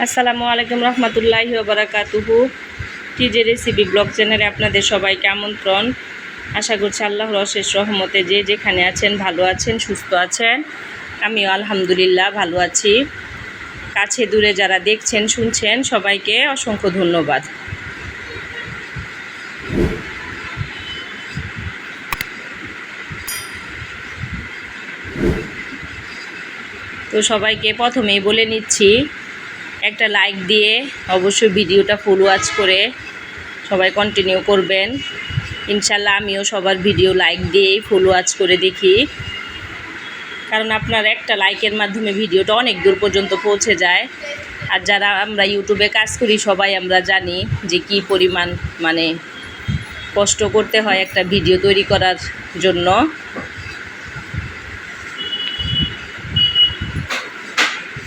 আসসালামু আলাইকুম রহমতুল্লাহি বারাকাতুহু। টিজে রেসিপি ব্লগ চ্যানেলে আপনাদের সবাইকে আমন্ত্রণ। আশা করছি আল্লাহর অশেষ রহমতে যে যেখানে আছেন, ভালো আছেন, সুস্থ আছেন, আমিও আলহামদুলিল্লাহ ভালো আছি। কাছে দূরে যারা দেখছেন, শুনছেন, সবাইকে অসংখ্য ধন্যবাদ। তো সবাইকে প্রথমেই বলে নিচ্ছি একটা লাইক দিয়ে অবশ্যই ভিডিওটা ফুল ওয়াচ করে সবাই কন্টিনিউ করবেন। ইনশাল্লাহ আমিও সবার ভিডিও লাইক দিয়েই ফুল ওয়াচ করে দেখি। কারণ আপনার একটা লাইকের মাধ্যমে ভিডিওটা অনেক দূর পর্যন্ত পৌঁছে যায়। আর যারা আমরা ইউটিউবে কাজ করি, সবাই আমরা জানি যে কি পরিমাণ মানে কষ্ট করতে হয় একটা ভিডিও তৈরি করার জন্য।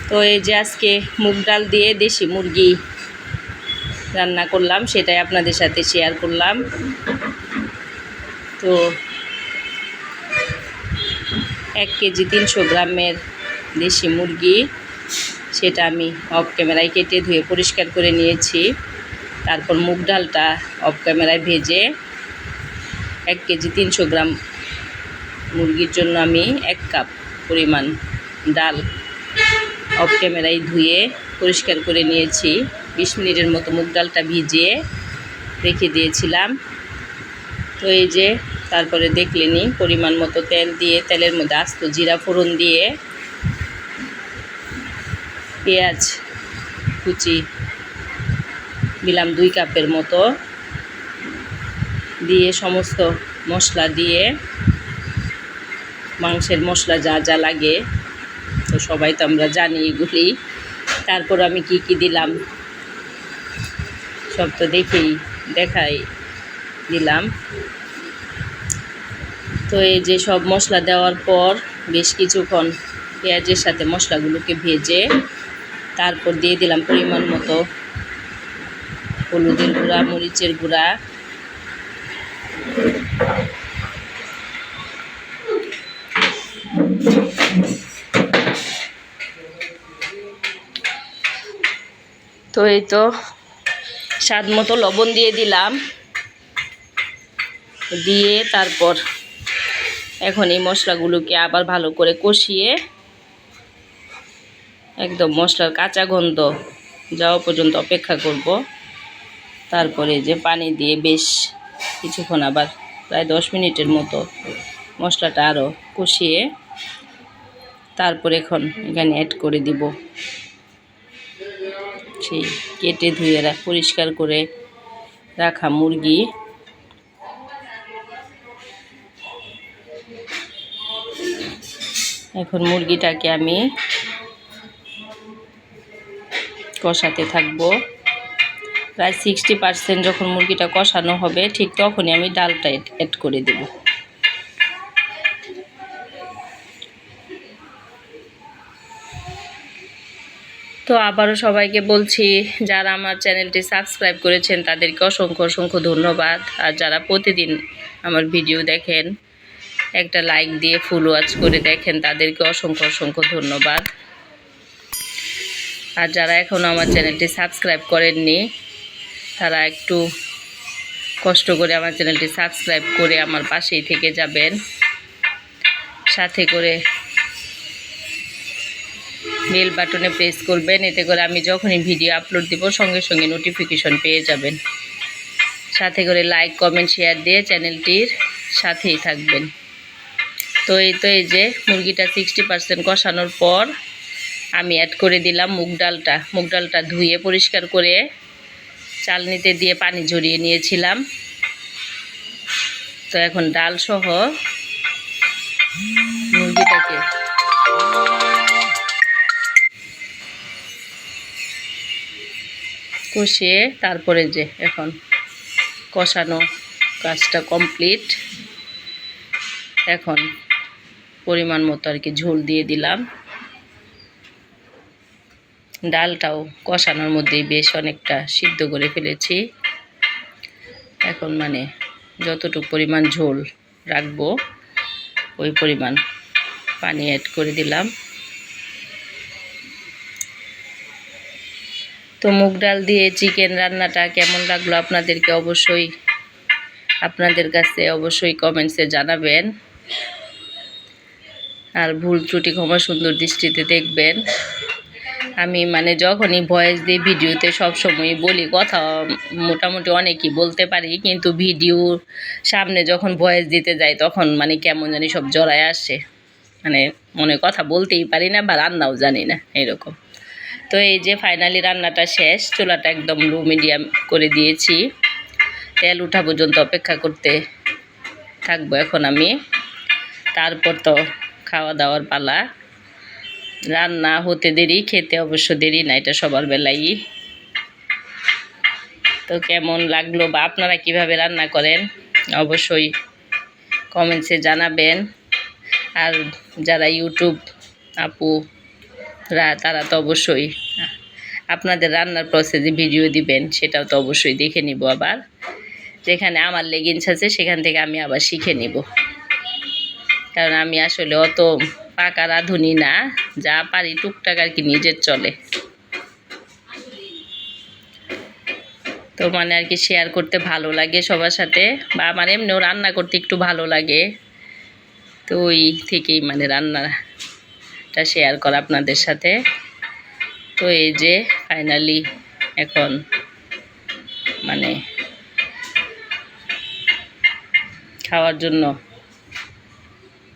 তো এই যে আজকে মুগ ডাল দিয়ে দেশি মুরগি রান্না করলাম, সেটাই আপনাদের সাথে শেয়ার করলাম। তো এক কেজি তিনশো গ্রামের দেশি মুরগি, সেটা আমি অফ ক্যামেরায় কেটে ধুয়ে পরিষ্কার করে নিয়েছি। তারপর মুগ ডালটা অফ ক্যামেরায় ভেজে এক কেজি তিনশো গ্রাম মুরগির জন্য আমি এক কাপ পরিমাণ ডাল অফ ক্যামেরায় ধুয়ে পরিষ্কার করে নিয়েছি। বিশ মিনিটের মতো মুগ ডালটা ভিজিয়ে রেখে দিয়েছিলাম। তো এই যে, তারপরে দেখলেনি পরিমাণ মতো তেল দিয়ে, তেলের মধ্যে আস্ত জিরা ফোড়ন দিয়ে, পেঁয়াজ, কুচি, দিলাম দুই কাপের মতো, দিয়ে সমস্ত মশলা দিয়ে, মাংসের মশলা যা যা লাগে তো সবাই তো আমরা জানি এগুলি। তারপর আমি কি কি দিলাম? সব তো দেখেই, দেখাই দিলাম। তো এই যে সব মশলা দেওয়ার পর বেশ কিছুক্ষণ পেঁয়াজের সাথে মশলাগুলোকে ভেজে তারপর দিয়ে দিলাম পরিমাণ মতো হলুদের গুঁড়া, মরিচের গুঁড়া তো এই তো স্বাদ মতো লবণ দিয়ে দিলাম। দিয়ে তারপর এখন এই মশলাগুলোকে আবার ভালো করে কষিয়ে একদম মশলার কাঁচা গন্ধ যাওয়া পর্যন্ত অপেক্ষা করব। তারপরে যে পানি দিয়ে বেশ কিছুক্ষণ আবার প্রায় দশ মিনিটের মতো মশলাটা আরও কষিয়ে তারপর এখন এখানে অ্যাড করে দিব। সেই কেটে ধুয়ে রা পরিষ্কার করে রাখা মুরগি। এখন মুরগিটাকে আমি কষাতে থাকব। প্রায় সিক্সটি পার্সেন্ট যখন মুরগিটা কষানো হবে, ঠিক তখনই আমি ডালটা অ্যাড করে দেব। তো আবারও সবাইকে বলছি, যারা আমার চ্যানেলটি সাবস্ক্রাইব করেছেন তাদেরকে অসংখ্য অসংখ্য ধন্যবাদ। আর যারা প্রতিদিন আমার ভিডিও দেখেন, একটা লাইক দিয়ে ফুল ওয়াচ করে দেখেন, তাদেরকে অসংখ্য অসংখ্য ধন্যবাদ। আর যারা এখনও আমার চ্যানেলটি সাবস্ক্রাইব করেননি, তারা একটু কষ্ট করে আমার চ্যানেলটি সাবস্ক্রাইব করে আমার পাশেই থেকে যাবেন। সাথে করে বেল বাটনে প্রেস করবেন। এতে করে আমি যখনই ভিডিও আপলোড দিব, সঙ্গে সঙ্গে নোটিফিকেশন পেয়ে যাবেন। সাথে করে লাইক কমেন্ট শেয়ার দিয়ে চ্যানেলটির সাথেই থাকবেন। তো এই তো এই যে মুরগিটা সিক্সটি পার্সেন্ট কষানোর পর আমি অ্যাড করে দিলাম মুগ ডালটা। মুগ ডালটা ধুয়ে পরিষ্কার করে চালনিতে দিয়ে পানি ঝরিয়ে নিয়েছিলাম। তো এখন ডাল সহ মুরগিটাকে কষিয়ে তারপরে যে এখন কষানো কাজটা কমপ্লিট। এখন পরিমাণ মতো আর কি ঝোল দিয়ে দিলাম। ডালটাও কষানোর মধ্যেই বেশ অনেকটা সিদ্ধ করে ফেলেছি। এখন মানে যতটুকু পরিমাণ ঝোল রাখব, ওই পরিমাণ পানি অ্যাড করে দিলাম। তো মুগ ডাল দিয়ে চিকেন রান্নাটা কেমন লাগল আপনাদেরকে অবশ্যই আপনাদের কাছে অবশ্যই কমেন্টসে জানাবেন। আর ভুল ত্রুটি ক্ষমা সুন্দর দৃষ্টিতে দেখবেন। আমি মানে যখনই ভয়েস দিই ভিডিওতে সবসময় বলি কথা, মোটামুটি অনেকই বলতে পারি, কিন্তু ভিডিও সামনে যখন ভয়েস দিতে যাই তখন মানে কেমন জানি সব জড়ায় আসে। মানে মনে কথা বলতেই পারি না বা রান্নাও জানি না, এরকম। তো এই যে ফাইনালি রান্নাটা শেষ, চুলাটা একদম লো মিডিয়াম করে দিয়েছি। তেল ওঠা পর্যন্ত অপেক্ষা করতে থাকব এখন আমি। তারপর তো খাওয়া দাওয়ার পালা। রান্না হতে দেরি, খেতে অবশ্য দেরি না, এটা সবার বেলাই। তো কেমন লাগল বা আপনারা কীভাবে রান্না করেন? অবশ্যই কমেন্টসে জানাবেন। আর যারা ইউটিউব আপুরা তারা তো অবশ্যই, আপনাদের রান্নার প্রসেসে ভিডিও দিবেন, সেটাও তো অবশ্যই দেখে নিব আবার। যেখানে আমার লেগিংস আছে, সেখান থেকে আমি আবার শিখে নিব। কারণ আমি আসলে অত পাকা রাঁধুনি না, যা পারি টুকটাক আর কি নিজের চলে। তো মানে আর কি শেয়ার করতে ভালো লাগে সবার সাথে, বা আমার এমনিও রান্না করতে একটু ভালো লাগে। তো ওই থেকেই মানে রান্নাটা শেয়ার করা আপনাদের সাথে। তো এই যে ফাইনালি এখন মানে খাওয়ার জন্য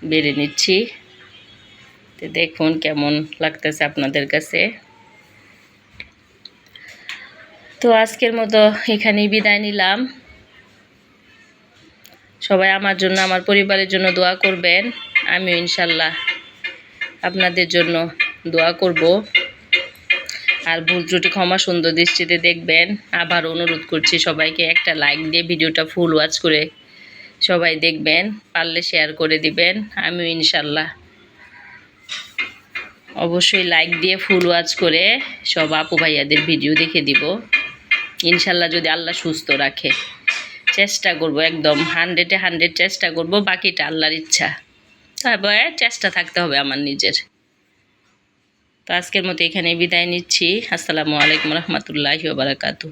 বেড়ে নিচ্ছি। তো দেখুন কেমন লাগতেছে আপনাদের কাছে। তো আজকের মতো এখানেই বিদায় নিলাম। সবাই আমার জন্য, আমার পরিবারের জন্য দোয়া করবেন। আমিও ইনশাল্লাহ আপনাদের জন্য দোয়া করব। আর ভুল ত্রুটি ক্ষমা সুন্দর দৃষ্টিতে দেখবেন। আবার অনুরোধ করছি সবাইকে একটা লাইক দিয়ে ভিডিওটা ফুল ওয়াচ করে সবাই দেখবেন, পারলে শেয়ার করে দিবেন। আমিও ইনশাল্লাহ অবশ্যই লাইক দিয়ে ফুল ওয়াচ করে সব আপু ভাইয়াদের ভিডিও দেখে দিব। ইনশাল্লাহ যদি আল্লাহ সুস্থ রাখে। চেষ্টা করব একদম হান্ড্রেডে হান্ড্রেড চেষ্টা করব, বাকিটা আল্লাহর ইচ্ছা। তারপরে চেষ্টা থাকতে হবে আমার নিজের। তো আজকের মতো এখানে বিদায় নিচ্ছি। আসসালামু আলাইকুম রহমতুল্লাহি বারাকাতুহ।